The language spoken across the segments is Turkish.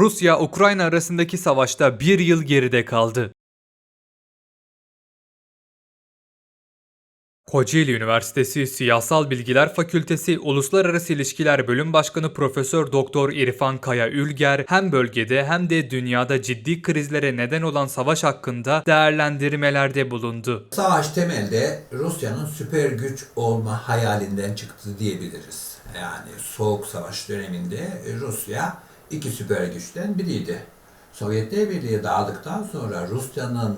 Rusya-Ukrayna arasındaki savaşta bir yıl geride kaldı. Kocaeli Üniversitesi Siyasal Bilgiler Fakültesi Uluslararası İlişkiler Bölüm Başkanı Profesör Doktor İrfan Kaya Ülger hem bölgede hem de dünyada ciddi krizlere neden olan savaş hakkında değerlendirmelerde bulundu. Savaş temelde Rusya'nın süper güç olma hayalinden çıktı diyebiliriz. Yani Soğuk Savaş döneminde Rusya iki süper güçten biriydi. Sovyetler Birliği dağıldıktan sonra Rusya'nın,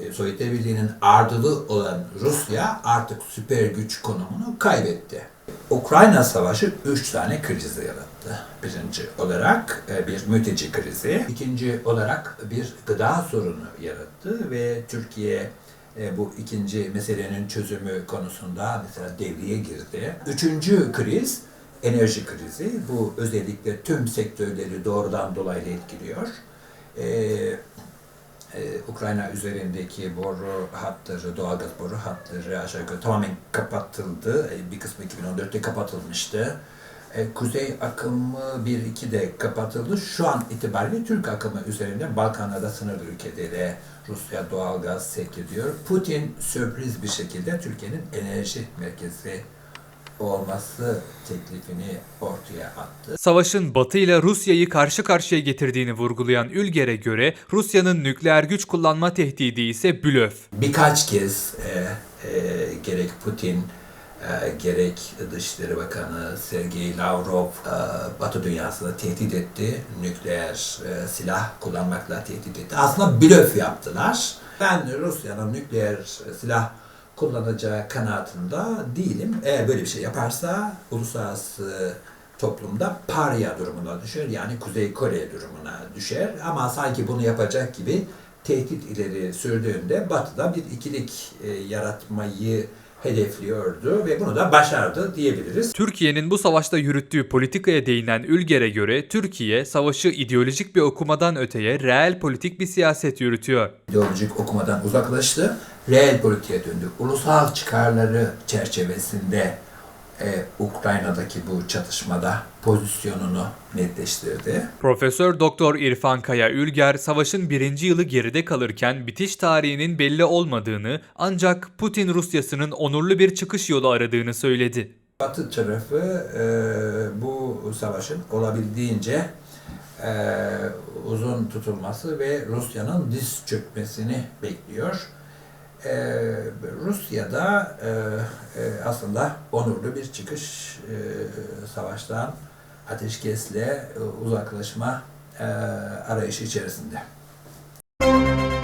e, Sovyetler Birliği'nin ardılı olan Rusya artık süper güç konumunu kaybetti. Ukrayna Savaşı üç tane krizi yarattı. Birinci olarak e, bir mülteci krizi, ikinci olarak bir gıda sorunu yarattı ve Türkiye e, bu ikinci meselenin çözümü konusunda mesela devreye girdi. Üçüncü kriz enerji krizi. Bu özellikle tüm sektörleri doğrudan dolaylı etkiliyor. Ee, e, Ukrayna üzerindeki boru hatları, doğalgaz boru hatları aşağı yukarı tamamen kapatıldı. E, Bir kısmı 2014'te kapatılmıştı. E, Kuzey akımı 1-2 de kapatıldı. Şu an itibariyle Türk akımı üzerinden Balkanlarda sınırlı ülkelere Rusya doğalgaz sevk ediyor. Putin sürpriz bir şekilde Türkiye'nin enerji merkezi olması teklifini ortaya attı. Savaşın Batı ile Rusya'yı karşı karşıya getirdiğini vurgulayan Ülger'e göre Rusya'nın nükleer güç kullanma tehdidi ise blöf. Birkaç kez e, e, gerek Putin e, gerek Dışişleri Bakanı Sergey Lavrov e, Batı dünyasını tehdit etti. Nükleer e, silah kullanmakla tehdit etti. Aslında blöf yaptılar. Ben Rusya'nın nükleer silah kullanacağı kanaatinde değilim. Eğer böyle bir şey yaparsa uluslararası toplumda parya durumuna düşer. Yani Kuzey Kore durumuna düşer. Ama sanki bunu yapacak gibi tehdit ileri sürdüğünde Batı'da bir ikilik e, yaratmayı hedefliyordu ve bunu da başardı diyebiliriz. Türkiye'nin bu savaşta yürüttüğü politikaya değinen Ülger'e göre Türkiye savaşı ideolojik bir okumadan öteye reel politik bir siyaset yürütüyor. ideolojik okumadan uzaklaştı. Reel politiğe döndü. Ulusal çıkarları çerçevesinde e, Ukrayna'daki bu çatışmada pozisyonunu netleştirdi. Profesör Doktor İrfan Kaya Ülger, savaşın birinci yılı geride kalırken bitiş tarihinin belli olmadığını ancak Putin Rusyası'nın onurlu bir çıkış yolu aradığını söyledi. Batı tarafı e, bu savaşın olabildiğince e, uzun tutulması ve Rusya'nın diz çökmesini bekliyor e, Rusya'da e, e, aslında onurlu bir çıkış e, savaştan ateşkesle e, uzaklaşma e, arayışı içerisinde. Müzik